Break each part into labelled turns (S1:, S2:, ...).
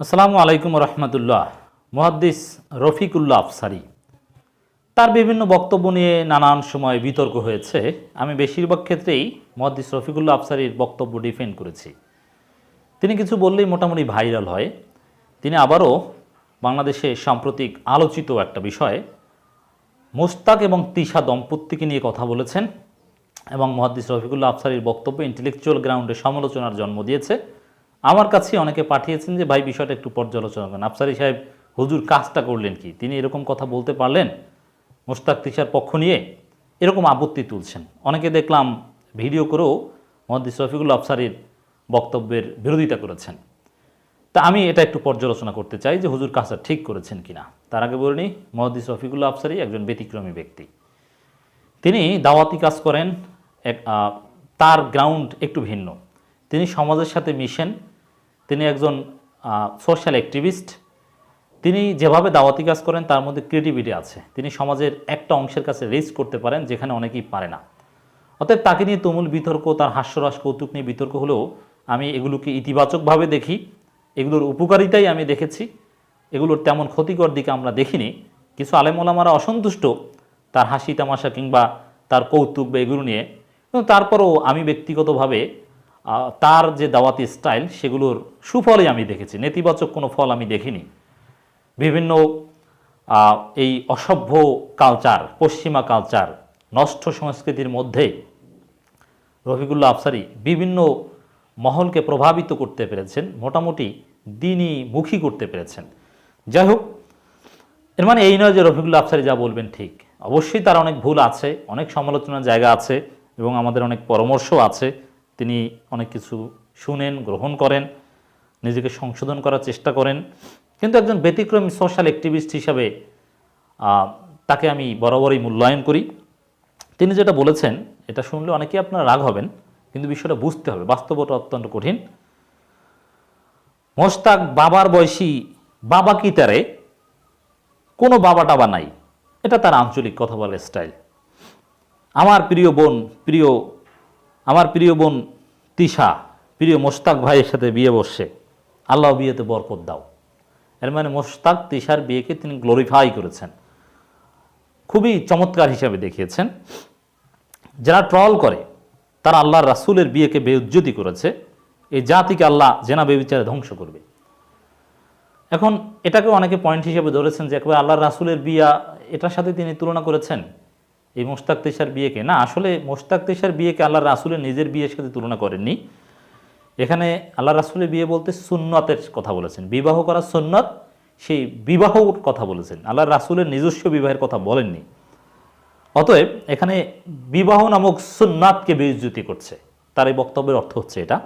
S1: আসসালামু আলাইকুম রহমতুল্লাহ। মুহাদ্দিস রফিকুল্লাহ আফসারি। তার বিভিন্ন বক্তব্য নিয়ে নানান সময় বিতর্ক হয়েছে। আমি বেশিরভাগ ক্ষেত্রেই মুহাদ্দিস রফিকুল্লাহ আফসারির বক্তব্য ডিফেন্ড করেছি। তিনি কিছু বললেই মোটামুটি ভাইরাল হয়। তিনি আবারও বাংলাদেশে সাম্প্রতিক আলোচিত একটা বিষয় মোস্তাক এবং তিশা দম্পতিকে নিয়ে কথা বলেছেন এবং মহাদ্দিস রফিকুল্লাহ আফসারির বক্তব্য ইন্টেলেকচুয়াল গ্রাউন্ডে সমালোচনার জন্ম দিয়েছে। আমার কাছে অনেকে পাঠিয়েছেন যে, ভাই, বিষয়টা একটু পর্যালোচনা করেন। আফসারি সাহেব, হুজুর, কাজটা করলেন কি? তিনি এরকম কথা বলতে পারলেন? মোস্তাক তিশার পক্ষ নিয়ে এরকম আপত্তি তুলছেন। অনেকে দেখলাম ভিডিও করেও মহাদ্দিস রফিকুল্লাহ আফসারির বক্তব্যের বিরোধিতা করেছেন। তা আমি এটা একটু পর্যালোচনা করতে চাই যে, হুজুর, কাজটা ঠিক করেছেন কিনা? তার আগে বলে নিই মহাদ্দিস রফিকুল্লাহ আফসারি একজন ব্যতিক্রমী ব্যক্তি। তিনি দাওয়াতি কাজ করেন, এক তার গ্রাউন্ড একটু ভিন্ন। তিনি সমাজের সাথে মিশেন তিনি একজন সোশ্যাল অ্যাক্টিভিস্ট তিনি যেভাবে দাওয়াতি কাজ করেন, তার মধ্যে ক্রিয়েটিভিটি আছে। তিনি সমাজের একটা অংশের কাছে রিচ করতে পারেন, যেখানে অনেকেই পারে না। অতএব তাকে নিয়ে তুমুল বিতর্ক, তার হাস্যরস, কৌতুক নিয়ে বিতর্ক হলেও আমি এগুলোকে ইতিবাচকভাবে দেখি। এগুলোর উপকারিতাই আমি দেখেছি। এগুলোর তেমন ক্ষতিকর দিকে আমরা দেখিনি। কিছু আলেমোলামারা অসন্তুষ্ট, তার হাসি তামাশা কিংবা তার কৌতুক বা এগুলো নিয়ে। কিন্তু তারপরও আমি ব্যক্তিগতভাবে তার যে দাওয়াতি স্টাইল, সেগুলোর সুফলই আমি দেখেছি। নেতিবাচক কোনো ফল আমি দেখিনি। বিভিন্ন এই অসভ্য কালচার পশ্চিমা কালচার নষ্ট সংস্কৃতির মধ্যে রফিকুল্লাহ আফসারি বিভিন্ন মহলকে প্রভাবিত করতে পেরেছেন, মোটামুটি দিনই মুখী করতে পেরেছেন। যাই হোক, এর মানে এই নয় যে রফিকুল্লাহ আফসারি যা বলবেন ঠিক। অবশ্যই তার অনেক ভুল আছে, অনেক সমালোচনার জায়গা আছে এবং আমাদের অনেক পরামর্শ আছে। তিনি অনেক কিছু শুনেন, গ্রহণ করেন, নিজেকে সংশোধন করার চেষ্টা করেন। কিন্তু একজন ব্যতিক্রমী সোশ্যাল অ্যাক্টিভিস্ট হিসাবে তাকে আমি বরাবরই মূল্যায়ন করি। তিনি যেটা বলেছেন, এটা শুনলে অনেকেই আপনারা রাগ হবেন, কিন্তু বিষয়টা বুঝতে হবে। বাস্তবতা অত্যন্ত কঠিন। মোস্তাক বাবার বয়সী বাবা কি তারে? কোনো বাবা টাবা নাই। এটা তার আঞ্চলিক কথা বলার স্টাইল। আমার প্রিয় বোন, প্রিয় আমার প্রিয় বোন তিশা, প্রিয় মোস্তাক ভাইয়ের সাথে বিয়ে বসছে। আল্লাহ বিয়েতে বরকত দাও। এর মানে মোস্তাক তিশার বিয়েকে তিনি গ্লোরিফাই করেছেন। খুবই চমৎকার হিসাবে দেখিয়েছেন। যারা ট্রল করে, তারা আল্লাহর রাসূলের বিয়েকে বেউজ্জতি করেছে। এই জাতিকে আল্লাহ জেনা বেবিচারে ধ্বংস করবে। এখন এটাকে অনেকে পয়েন্ট হিসেবে ধরেছেন যে একবার আল্লাহর রাসুলের বিয়া, এটার সাথে তিনি তুলনা করেছেন। এই মোস্তাক তেশার বিয়েকে? না, আসলে মোস্তাক তেশার বিয়েকে আল্লাহ রাসুলের নিজের বিয়ের সাথে তুলনা করেননি। এখানে আল্লাহ রাসূলের বিয়ে বলতে সুন্নতের কথা বলেছেন। বিবাহ করা সুন্নত, সেই বিবাহর কথা বলেছেন। আল্লাহ রাসূলের নিজস্ব বিবাহের কথা বলেননি। অতএব এখানে বিবাহ নামক সুন্নাতকে বেইজ্জতি করছে। তার এই বক্তব্যের অর্থ হচ্ছে এটা।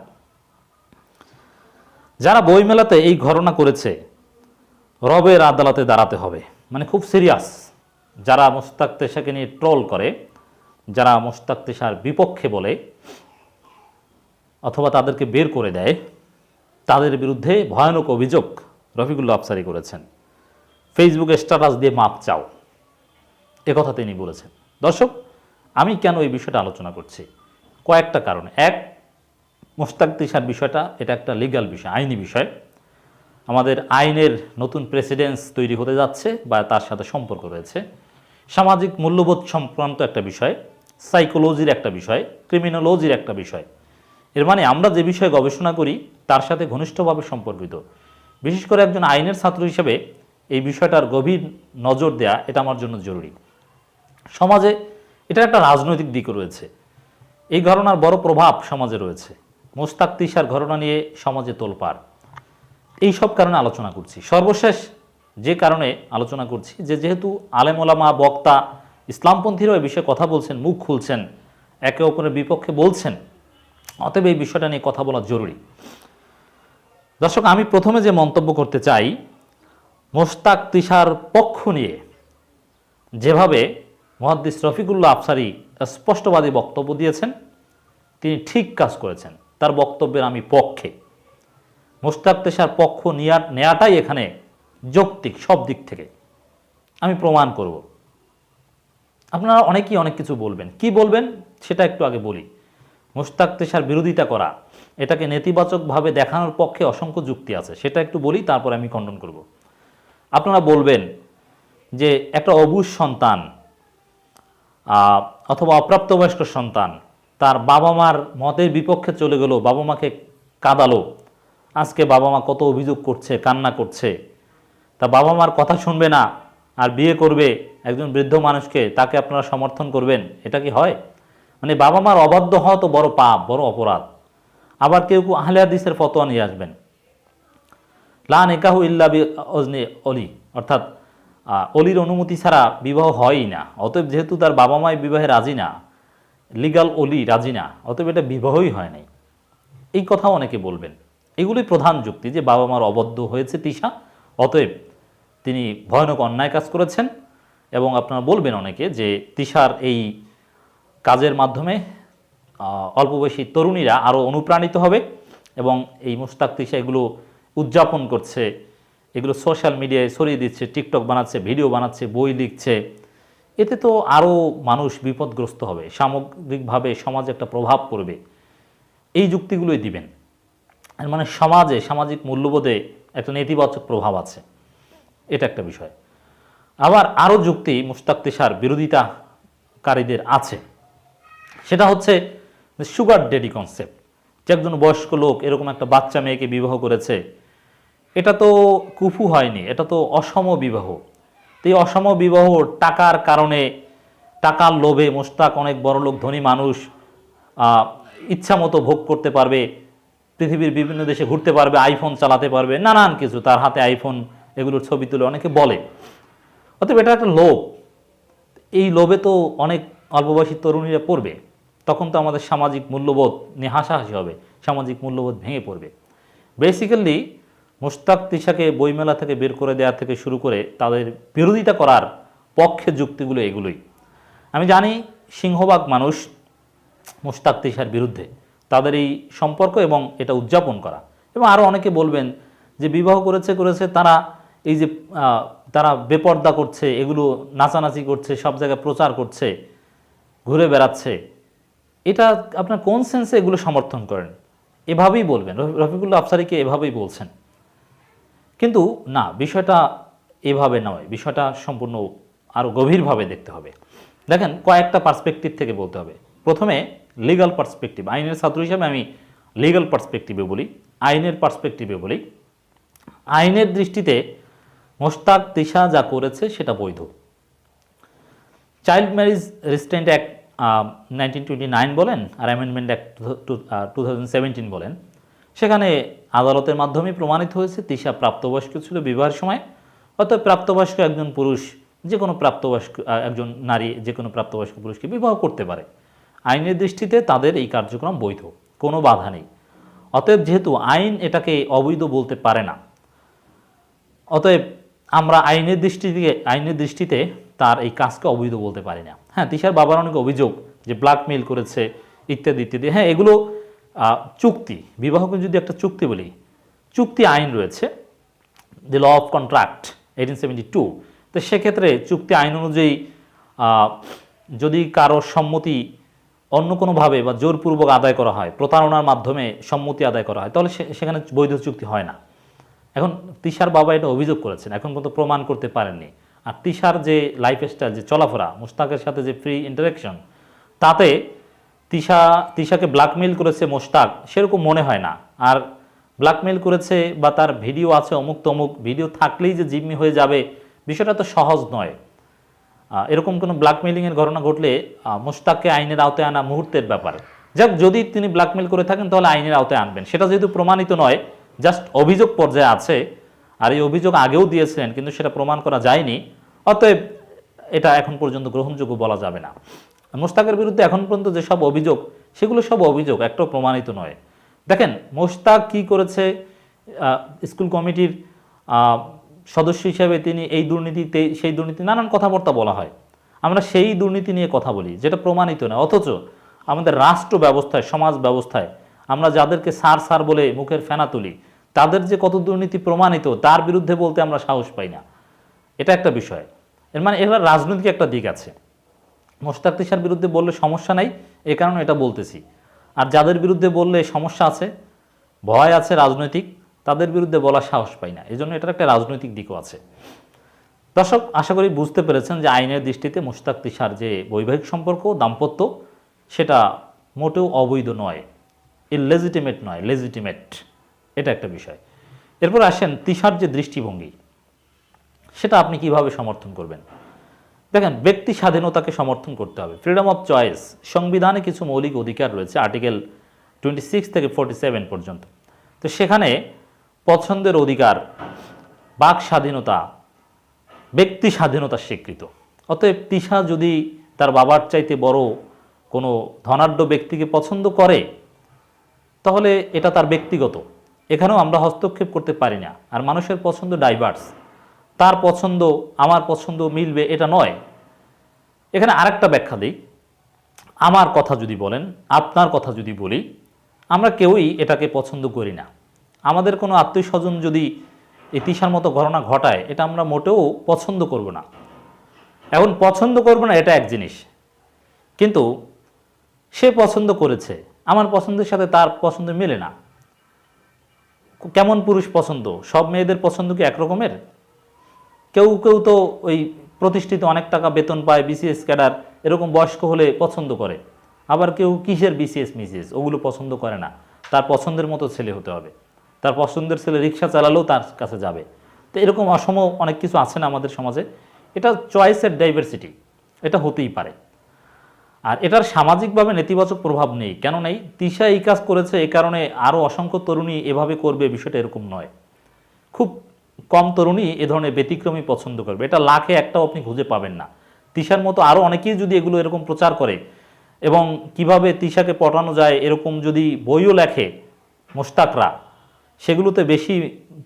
S1: যারা বইমেলাতে এই ঘটনা করেছে, রবের আদালতে দাঁড়াতে হবে। মানে খুব সিরিয়াস যারা মোস্তাক তেশাকে নিয়ে ট্রল করে, যারা মোস্তাক তেশার বিপক্ষে বলে, অথবা তাদেরকে বের করে দেয়, তাদের বিরুদ্ধে ভয়ানক অভিযোগ রফিকুল্লাহ আফসারি করেছেন। ফেসবুকে স্ট্যাটাস দিয়ে মাপ চাও। কথা তিনি বলেছেন। দর্শক, আমি কেন এই বিষয়টা আলোচনা করছি? কয়েকটা কারণ। এক, মোস্তাক তিসার বিষয়টা, এটা একটা লিগ্যাল বিষয়, আইনি বিষয়। আমাদের আইনের নতুন প্রেসিডেন্স তৈরি হতে যাচ্ছে বা তার সাথে সম্পর্ক রয়েছে। সামাজিক মূল্যবোধ সংক্রান্ত একটা বিষয় সাইকোলজির একটা বিষয় ক্রিমিনোলজির একটা বিষয়। এর মানে আমরা যে বিষয়ে গবেষণা করি, তার সাথে ঘনিষ্ঠভাবে সম্পর্কিত। বিশেষ করে একজন আইনের ছাত্র হিসেবে এই বিষয়টার গভীর নজর দেয়া এটা আমার জন্য জরুরি। সমাজে এটা একটা রাজনৈতিক দিক রয়েছে। এই ঘটনার বড় প্রভাব সমাজে রয়েছে। মোস্তাক তিসার ঘটনা নিয়ে সমাজে তোলপাড়। এই সব কারণে আলোচনা করছি। সর্বশেষ যে কারণে আলোচনা করছি যে যেহেতু আলেমোলামা বক্তা ইসলামপন্থীরাও এই বিষয়ে কথা বলছেন, মুখ খুলছেন, একে অপরের বিপক্ষে বলছেন, অতএব এই বিষয়টা নিয়ে কথা বলা জরুরি। দর্শক, আমি প্রথমে যে মন্তব্য করতে চাই মোস্তাক তিসার পক্ষ নিয়ে। যেভাবে মহাদ্দিস রফিকুল্লাহ আফসারি স্পষ্টবাদী বক্তব্য দিয়েছেন, তিনি ঠিক কাজ করেছেন, তার বক্তব্যের আমি পক্ষে। মোস্তাক তেশার পক্ষ নেয়া, নেয়াটাই এখানে যৌক্তিক, সব দিক থেকে। আমি প্রমাণ করব। আপনারা অনেকেই অনেক কিছু বলবেন। কি বলবেন? সেটা একটু আগে বলি। মুস্তাক তেশার বিরোধিতা করা, এটাকে নেতিবাচকভাবে দেখানোর পক্ষে অসংখ্য যুক্তি আছে। সেটা একটু বলি, তারপরে আমি খণ্ডন করব। আপনারা বলবেন যে একটা অবুজ সন্তান অথবা অপ্রাপ্তবয়স্ক সন্তান, তার বাবা মার মতের বিপক্ষে চলে গেল বাবা মাকে কাঁদালো, আজকে বাবা মা কত অভিযোগ করছে, কান্না করছে তা বাবা মার কথা শুনবে না আর বিয়ে করবে একজন বৃদ্ধ মানুষকে, তাকে আপনারা সমর্থন করবেন, এটা কি হয়? মানে বাবা মার অবাধ্য হওয়া তো বড় পাপ, বড় অপরাধ। আবার কেউ কেউ আহলে হাদিসের ফতোয়া নিয়ে আসবেন। লা নিকাহু ইল্লা বি অজনে অলি, অর্থাৎ অলির অনুমতি ছাড়া বিবাহ হয়ই না। অতএব যেহেতু তার বাবা মাই বিবাহে রাজি না, লিগাল অলি রাজি না, অতএব এটা বিবাহই হয় নাই। এই কথাও অনেকে বলবেন। এগুলোই প্রধান যুক্তি যে বাবা মার অবদ্ধ হয়েছে তিশা অতএব তিনি ভয়ানক অন্যায় কাজ করেছেন এবং আপনারা বলবেন অনেকে যে তিশার এই কাজের মাধ্যমে অল্প বয়সী তরুণীরা আরও অনুপ্রাণিত হবে এবং এই মুস্তাক তিশা এগুলো উদযাপন করছে, এগুলো সোশ্যাল মিডিয়ায় ছড়িয়ে দিচ্ছে টিকটক বানাচ্ছে ভিডিও বানাচ্ছে, বই লিখছে। এতে তো আরও মানুষ বিপদগ্রস্ত হবে, সামগ্রিকভাবে সমাজে একটা প্রভাব পড়বে। এই যুক্তিগুলোই দিবেন। মানে সমাজে সামাজিক মূল্যবোধে একটা নেতিবাচক প্রভাব আছে। এটা একটা বিষয়। আবার আরও যুক্তি মুস্তাক তিশার বিরোধিতাকারীদের আছে। সেটা হচ্ছে সুগার ডেডি কনসেপ্ট যে একজন বয়স্ক লোক এরকম একটা বাচ্চা মেয়েকে বিবাহ করেছে, এটা তো কুফু হয়নি, এটা তো অসম বিবাহ। তো এই অসম বিবাহ টাকার কারণে, টাকার লোভে মোস্তাক অনেক বড় লোক, ধনী মানুষ ইচ্ছা মতো ভোগ করতে পারবে, পৃথিবীর বিভিন্ন দেশে ঘুরতে পারবে আইফোন চালাতে পারবে, নানান কিছু, তার হাতে আইফোন এগুলোর ছবি তুলে অনেকে বলে। অতএব এটা একটা লোভ। এই লোভে তো অনেক অল্পবয়সী তরুণীরা পড়বে। তখন তো আমাদের সামাজিক মূল্যবোধ নিয়ে হাসাহাসি হবে, সামাজিক মূল্যবোধ ভেঙে পড়বে। বেসিক্যালি মুস্তাক তিশাকে বইমেলা থেকে বের করে দেওয়া থেকে শুরু করে তাদের বিরোধিতা করার পক্ষে যুক্তিগুলো এগুলোই। আমি জানি সিংহবাগ মানুষ মুস্তাক তিশার বিরুদ্ধে, তাদের এই সম্পর্ক এবং এটা উদযাপন করা। এবং আরও অনেকে বলবেন যে বিবাহ করেছে করেছে, তারা এই যে তারা বেপর্দা করছে, এগুলো নাচানাচি করছে, সব জায়গায় প্রচার করছে, ঘুরে বেড়াচ্ছে, এটা আপনার কোন সেন্সে এগুলো সমর্থন করেন? এভাবেই বলবেন। রফি- রফিকুল্লাহ আফসারিকে এভাবেই বলছেন। কিন্তু না, বিষয়টা এভাবে নয়, বিষয়টা সম্পূর্ণ আরও গভীরভাবে দেখতে হবে। দেখেন, কয়েকটা পার্সপেক্টিভ থেকে বলতে হবে। প্রথমে লিগাল পার্সপেক্টিভ আইনের ছাত্র হিসাবে আমি লিগাল পার্সপেক্টিভে বলি, আইনের পার্সপেক্টিভে বলি। আইনের দৃষ্টিতে মোস্তাক তিশা যা করেছে সেটা বৈধ। Child marriage resistant act nineteen nine বলেন আর amendment act two thousand seventeen বলেন। সেখানে আদালতের মাধ্যমে প্রমাণিত হয়েছে তিশা প্রাপ্তবয়স্ক ছিল বিবাহের সময় অর্থাৎ প্রাপ্তবয়স্ক একজন পুরুষ যে কোনো প্রাপ্তবয়স্ক একজন নারী যে কোনো প্রাপ্তবয়স্ক পুরুষকে বিবাহ করতে পারে। আইনের দৃষ্টিতে তাদের এই কার্যক্রম বৈধ, কোনো বাধা নেই। অতএব যেহেতু আইন এটাকে অবৈধ বলতে পারে না, অতএব আমরা আইনের দৃষ্টি থেকে আইনের দৃষ্টিতে তার এই কাজকে অবৈধ বলতে পারি না। হ্যাঁ তিশার বাবার অনেক অভিযোগ যে ব্ল্যাকমেইল করেছে, ইত্যাদি ইত্যাদি। হ্যাঁ এগুলো চুক্তি, বিবাহকে যদি একটা চুক্তি বলি, চুক্তি আইন রয়েছে the law of contract eighteen seventy two তো সেক্ষেত্রে চুক্তি আইন অনুযায়ী যদি কারও সম্মতি অন্য কোনোভাবে বা জোরপূর্বক আদায় করা হয়, প্রতারণার মাধ্যমে সম্মতি আদায় করা হয়, তাহলে সেখানে বৈধ চুক্তি হয় না। এখন তিশার বাবা এটা অভিযোগ করেছেন, এখন পর্যন্ত প্রমাণ করতে পারেননি। আর তিশার যে লাইফ লাইফস্টাইল যে চলাফেরা মুস্তাকের সাথে যে ফ্রি ইন্টারাকশন তাতে তিশা, তিশাকে ব্ল্যাকমেইল করেছে মোস্তাক সেরকম মনে হয় না। আর ব্ল্যাকমেইল করেছে বা তার ভিডিও আছে অমুক তমুক ভিডিও থাকলেই যে জিম্মি হয়ে যাবে, বিষয়টা তো সহজ নয়। এরকম কোনো ব্ল্যাকমেইলিংয়ের ঘটনা ঘটলে মোস্তাককে আইনের আওতায় আনা মুহূর্তের ব্যাপার। যাক, যদি তিনি ব্ল্যাকমেইল করে থাকেন, তাহলে আইনের আওতায় আনবেন। সেটা যেহেতু প্রমাণিত নয় জাস্ট অভিযোগ পর্যায়ে আছে আর এই অভিযোগ আগেও দিয়েছিলেন, কিন্তু সেটা প্রমাণ করা যায়নি। অতএব এটা এখন পর্যন্ত গ্রহণযোগ্য বলা যাবে না। মোস্তাকের বিরুদ্ধে এখন পর্যন্ত যেসব অভিযোগ, সেগুলো সব অভিযোগ, একটাও প্রমাণিত নয়। দেখেন মোস্তাক কি করেছে স্কুল কমিটির সদস্য হিসেবে তিনি এই দুর্নীতিতে, সেই দুর্নীতি নানান কথাবার্তা বলা হয়। আমরা সেই দুর্নীতি নিয়ে কথা বলি, যেটা প্রমাণিত নয়। অথচ আমাদের রাষ্ট্র ব্যবস্থায়, সমাজ ব্যবস্থায় আমরা যাদেরকে সার সার বলে মুখের ফেনা তুলি তাদের যে কত দুর্নীতি প্রমাণিত, তার বিরুদ্ধে বলতে আমরা সাহস পাই না। এটা একটা বিষয়। এর মানে এগুলো রাজনৈতিক একটা দিক আছে। মোস্তাক তিশার বিরুদ্ধে বললে সমস্যা নাই, এ কারণে এটা বলতেছি। আর যাদের বিরুদ্ধে বললে সমস্যা আছে, ভয় আছে রাজনৈতিক, তাদের বিরুদ্ধে বলার সাহস পাই না। এই জন্য এটার একটা রাজনৈতিক দিকও আছে। দর্শক, আশা করি বুঝতে পেরেছেন যে আইনের দৃষ্টিতে মুশতাক তিশার যে বৈবাহিক সম্পর্ক, দাম্পত্য, সেটা মোটেও অবৈধ নয়। ইলেজিটিমেট নয় লেজিটিমেট এটা একটা বিষয়। এরপর আসেন তিশার যে দৃষ্টিভঙ্গি, সেটা আপনি কীভাবে সমর্থন করবেন? দেখেন, ব্যক্তি স্বাধীনতাকে সমর্থন করতে হবে। ফ্রিডম অফ চয়েস সংবিধানে কিছু মৌলিক অধিকার রয়েছে আর্টিকেল টোয়েন্টি সিক্স থেকে ফোর্টি সেভেন পর্যন্ত। তো সেখানে পছন্দের অধিকার, বাক স্বাধীনতা, ব্যক্তি স্বাধীনতা স্বীকৃত। অতএব তিশা যদি তার বাবার চাইতে বড় কোনো ধনাঢ্য ব্যক্তিকে পছন্দ করে, তাহলে এটা তার ব্যক্তিগত। এখানেও আমরা হস্তক্ষেপ করতে পারি না। আর মানুষের পছন্দ ডাইভার্স তার পছন্দ, আমার পছন্দ মিলবে, এটা নয়। এখানে আরেকটা ব্যাখ্যা দিই। আমার কথা যদি বলেন, আপনার কথা যদি বলি, আমরা কেউই এটাকে পছন্দ করি না। আমাদের কোনো আত্মীয় স্বজন যদি এই তিসার মতো ঘটনা ঘটায়, এটা আমরা মোটেও পছন্দ করব না। এখন পছন্দ করব না, এটা এক জিনিস। কিন্তু সে পছন্দ করেছে। আমার পছন্দের সাথে তার পছন্দ মেলে না। কেমন পুরুষ পছন্দ? সব মেয়েদের পছন্দ কি একরকমের? কেউ কেউ তো ওই প্রতিষ্ঠিত অনেক টাকা বেতন পায় বিসিএস ক্যাডার, এরকম বয়স্ক হলে পছন্দ করে। আবার কেউ কিসের বিসিএস মিসিএস ওগুলো পছন্দ করে না। তার পছন্দের মতো ছেলে হতে হবে। তার পছন্দের ছেলে রিক্সা চালালেও তার কাছে যাবে। তো এরকম অসম অনেক কিছু আছে না আমাদের সমাজে। এটা চয়েসের ডাইভার্সিটি এটা হতেই পারে। আর এটার সামাজিকভাবে নেতিবাচক প্রভাব নেই। কেন নেই? তিশা এই কাজ করেছে এই কারণে আরও অসংখ্য তরুণী এভাবে করবে বিষয়টা এরকম নয়। খুব কম তরুণী এ ধরনের ব্যতিক্রমী পছন্দ করবে। এটা লাখে একটাও আপনি খুঁজে পাবেন না। তিশার মতো আরও অনেকেই যদি এগুলো এরকম প্রচার করে এবং কীভাবে তিশাকে পটানো যায়, এরকম যদি বইও লেখে মোস্তাকরা সেগুলোতে বেশি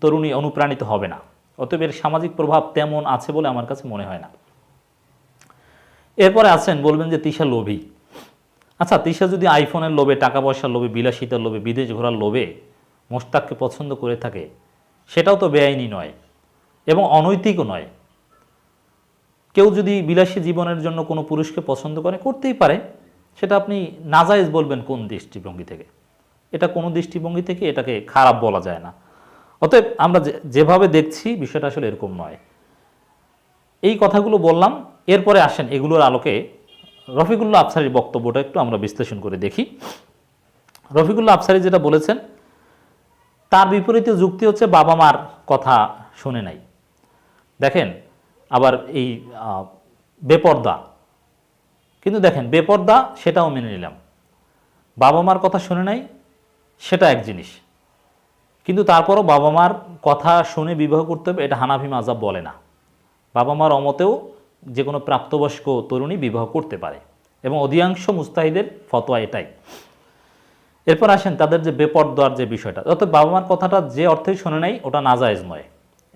S1: তরুণী অনুপ্রাণিত হবে না। অতএব এর সামাজিক প্রভাব তেমন আছে বলে আমার কাছে মনে হয় না। এরপরে আছেন, বলবেন যে তিশা লোভী। আচ্ছা তিশা যদি আইফোনের লোভে টাকা পয়সার লোভে, বিলাসিতার লোভে, বিদেশ ঘোরার লোভে মোস্তাককে পছন্দ করে থাকে, সেটাও তো বেআইনি নয় এবং অনৈতিকও নয়। কেউ যদি বিলাসী জীবনের জন্য কোনো পুরুষকে পছন্দ করে, করতেই পারে। সেটা আপনি নাজায়েজ বলবেন কোন দৃষ্টিভঙ্গি থেকে। এটা কোনো দৃষ্টিভঙ্গি থেকে এটাকে খারাপ বলা যায় না। অতএব আমরা যেভাবে দেখছি, বিষয়টা আসলে এরকম নয়। এই কথাগুলো বললাম এরপরে আসেন এগুলোর আলোকে রফিকুল্লাহ আফসারির বক্তব্যটা একটু আমরা বিশ্লেষণ করে দেখি। রফিকুল্লাহ আফসারি যেটা বলেছেন, তার বিপরীতে যুক্তি হচ্ছে বাবা মার কথা শুনে নাই। দেখেন, আবার এই বেপর্দা। কিন্তু দেখেন, বেপর্দা সেটাও মেনে নিলাম। বাবা মার কথা শুনে নাই, সেটা এক জিনিস। কিন্তু তারপরও বাবা মার কথা শুনে বিবাহ করতে হবে, এটা হানাফি মাজাব বলে না। বাবা মার অমতেও যে কোনো প্রাপ্তবয়স্ক তরুণী বিবাহ করতে পারে এবং অধিকাংশ মুস্তাহিদের ফতোয়া এটাই। এরপর আসেন তাদের যে বেপর্দার যে বিষয়টা, অর্থাৎ বাবা মার কথাটা যে অর্থেই শোনে নাই, ওটা নাজায়েজ নয়।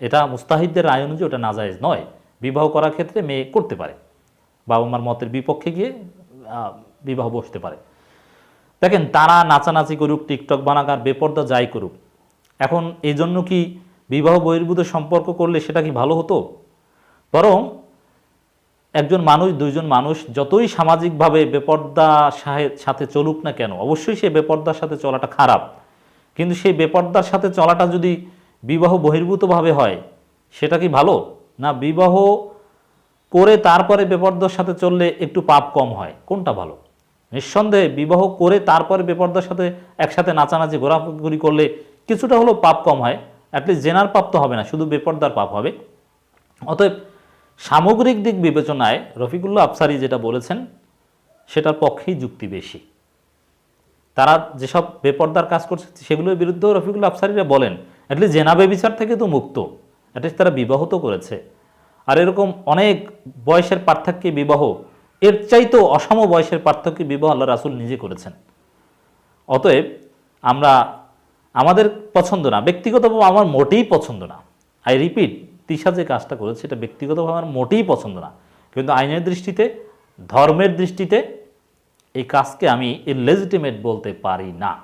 S1: এটা মুস্তাহিদদের রায় অনুযায়ী ওটা নাজায়েজ নয়। বিবাহ করার ক্ষেত্রে মেয়ে করতে পারে। বাবা মার মতের বিপক্ষে গিয়ে বিবাহ বসতে পারে। দেখেন, তারা নাচানাচি করুক, টিকটক বানাক আর বেপর্দা যাই করুক, এখন এই জন্য কি বিবাহ বহির্ভূত সম্পর্ক করলে সেটা কি ভালো হতো? বরং একজন মানুষ, দুইজন মানুষ যতই সামাজিকভাবে বেপর্দা সাথে চলুক না কেন, অবশ্যই সে বেপর্দার সাথে চলাটা খারাপ। কিন্তু সেই বেপর্দার সাথে চলাটা যদি বিবাহ বহির্ভূতভাবে হয়, সেটা কি ভালো? না, বিবাহ করে তারপরে বেপর্দার সাথে চললে একটু পাপ কম হয়, কোনটা ভালো? নিঃসন্দেহে বিবাহ করে তারপরে বেপর্দার সাথে একসাথে নাচানাচি, ঘোরাঘুরি করলে কিছুটা হলেও পাপ কম হয় অ্যাটলিস্ট জেনার পাপ তো হবে না, শুধু বেপর্দার পাপ হবে। অতএব সামগ্রিক দিক বিবেচনায় রফিকুল্লাহ আফসারি যেটা বলেছেন, সেটার পক্ষেই যুক্তি বেশি। তারা যেসব বেপর্দার কাজ করছে, সেগুলোর বিরুদ্ধেও রফিকুল্লাহ আফসারিরা বলেন অ্যাটলিস্ট জেনাবে বিচার থেকে তো মুক্ত। অ্যাটলিস্ট তারা বিবাহ তো করেছে। আর এরকম অনেক বয়সের পার্থক্যে বিবাহ, এর চাইতেও অসম বয়সের পার্থক্যে বিবাহ আল্লাহ রাসুল নিজে করেছেন। অতএব আমরা, আমাদের পছন্দ না, ব্যক্তিগতভাবে আমার মোটেই পছন্দ না। আই রিপিট তিশা যে কাজটা করেছে, সেটা ব্যক্তিগতভাবে আমার মোটেই পছন্দ না। কিন্তু আইনের দৃষ্টিতে, ধর্মের দৃষ্টিতে, এই কাজকে আমি ইলেজিটিমেট বলতে পারি না।